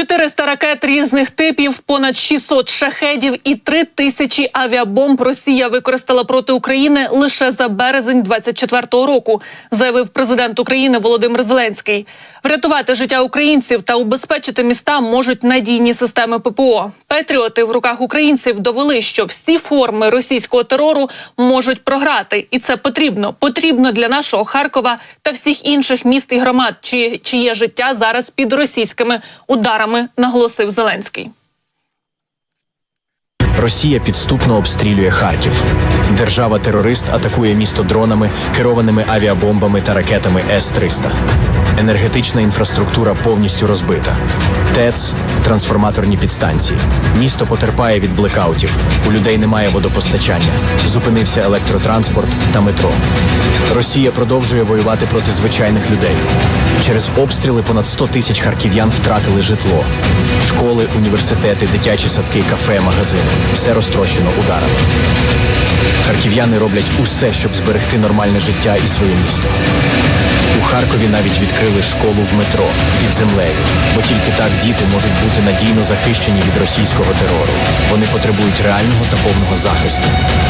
400 ракет різних типів, понад 600 шахедів і 3 тисячі авіабомб Росія використала проти України лише за березень 24-го року, заявив президент України Володимир Зеленський. Врятувати життя українців та убезпечити міста можуть надійні системи ППО. Патріоти в руках українців довели, що всі форми російського терору можуть програти, і це потрібно. Потрібно для нашого Харкова та всіх інших міст і громад, чи чиє життя зараз під російськими ударами, наголосив Зеленський. Росія підступно обстрілює Харків. Держава-терорист атакує місто дронами, керованими авіабомбами та ракетами С-300. Енергетична інфраструктура повністю розбита. ТЕЦ, трансформаторні підстанції. Місто потерпає від блекаутів. У людей немає водопостачання. Зупинився електротранспорт та метро. Росія продовжує воювати проти звичайних людей. Через обстріли понад 100 тисяч харків'ян втратили житло. Школи, університети, дитячі садки, кафе, магазини все розтрощено ударами. Харків'яни роблять усе, щоб зберегти нормальне життя і своє місто. Харкові навіть відкрили школу в метро під землею, бо тільки так діти можуть бути надійно захищені від російського терору. Вони потребують реального та повного захисту.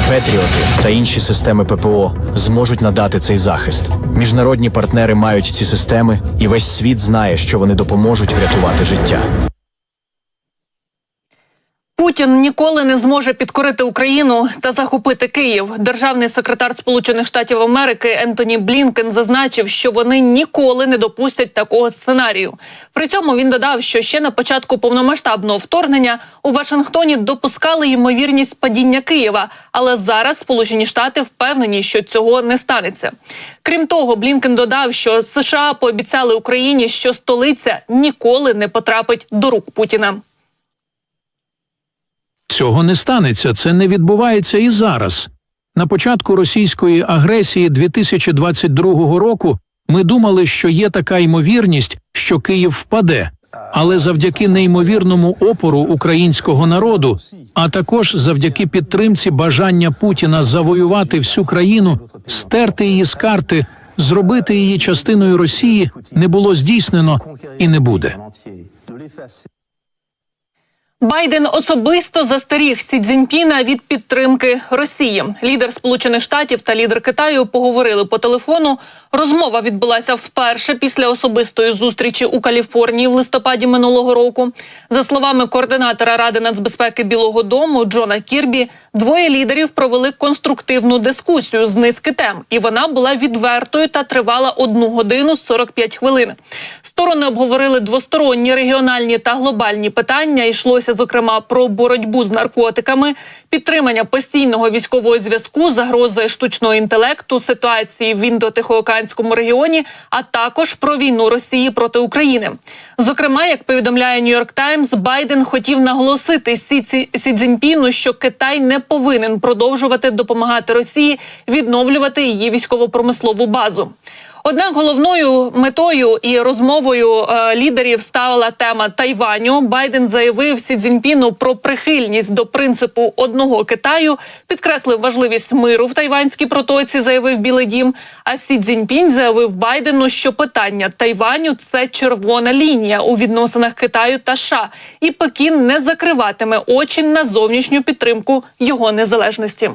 Петріоти та інші системи ППО зможуть надати цей захист. Міжнародні партнери мають ці системи, і весь світ знає, що вони допоможуть врятувати життя. Путін ніколи не зможе підкорити Україну та захопити Київ. Державний секретар Сполучених Штатів Америки Ентоні Блінкен зазначив, що вони ніколи не допустять такого сценарію. При цьому він додав, що ще на початку повномасштабного вторгнення у Вашингтоні допускали ймовірність падіння Києва, але зараз Сполучені Штати впевнені, що цього не станеться. Крім того, Блінкен додав, що США пообіцяли Україні, що столиця ніколи не потрапить до рук Путіна. Цього не станеться, це не відбувається і зараз. На початку російської агресії 2022 року ми думали, що є така ймовірність, що Київ впаде. Але завдяки неймовірному опору українського народу, а також завдяки підтримці бажання Путіна завоювати всю країну, стерти її з карти, зробити її частиною Росії, не було здійснено і не буде. Байден особисто застеріг Сі Цзіньпіна від підтримки Росії. Лідер Сполучених Штатів та лідер Китаю поговорили по телефону. Розмова відбулася вперше після особистої зустрічі у Каліфорнії в листопаді минулого року. За словами координатора Ради нацбезпеки Білого Дому Джона Кірбі, двоє лідерів провели конструктивну дискусію з низки тем, і вона була відвертою та тривала одну годину 45 хвилин. Сторони обговорили двосторонні регіональні та глобальні питання. Йшлося зокрема про боротьбу з наркотиками, підтримання постійного військового зв'язку, загрози штучного інтелекту, ситуації в індотихоокеанському регіоні, а також про війну Росії проти України. Зокрема, як повідомляє Нью-Йорк Таймс, Байден хотів наголосити Сі, Сі Цзіньпіну, що Китай не повинен продовжувати допомагати Росії відновлювати її військово-промислову базу. Однак головною метою і розмовою е, лідерів ставила тема Тайваню. Байден заявив Сі Цзіньпіну про прихильність до принципу одного Китаю, підкреслив важливість миру в Тайванській протоці. Заявив Білий Дім. А Сі Цзіньпінь заявив Байдену, що питання Тайваню це червона лінія у відносинах Китаю та США, і Пекін не закриватиме очі на зовнішню підтримку його незалежності.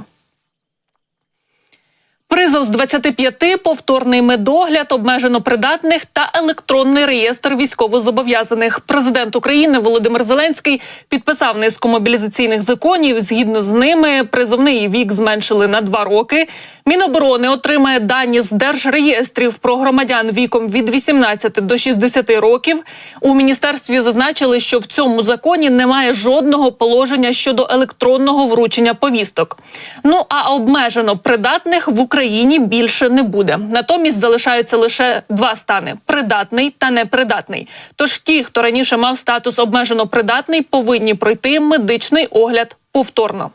Призов з 25, повторний медогляд, обмежено придатних та електронний реєстр військовозобов'язаних. Президент України Володимир Зеленський підписав низку мобілізаційних законів. Згідно з ними, призовний вік зменшили на два роки. Міноборони отримає дані з держреєстрів про громадян віком від 18 до 60 років. У міністерстві зазначили, що в цьому законі немає жодного положення щодо електронного вручення повісток. Ну а обмежено придатних в Україні більше не буде. Натомість залишаються лише два стани: придатний та непридатний. Тож ті, хто раніше мав статус обмежено придатний, повинні пройти медичний огляд повторно.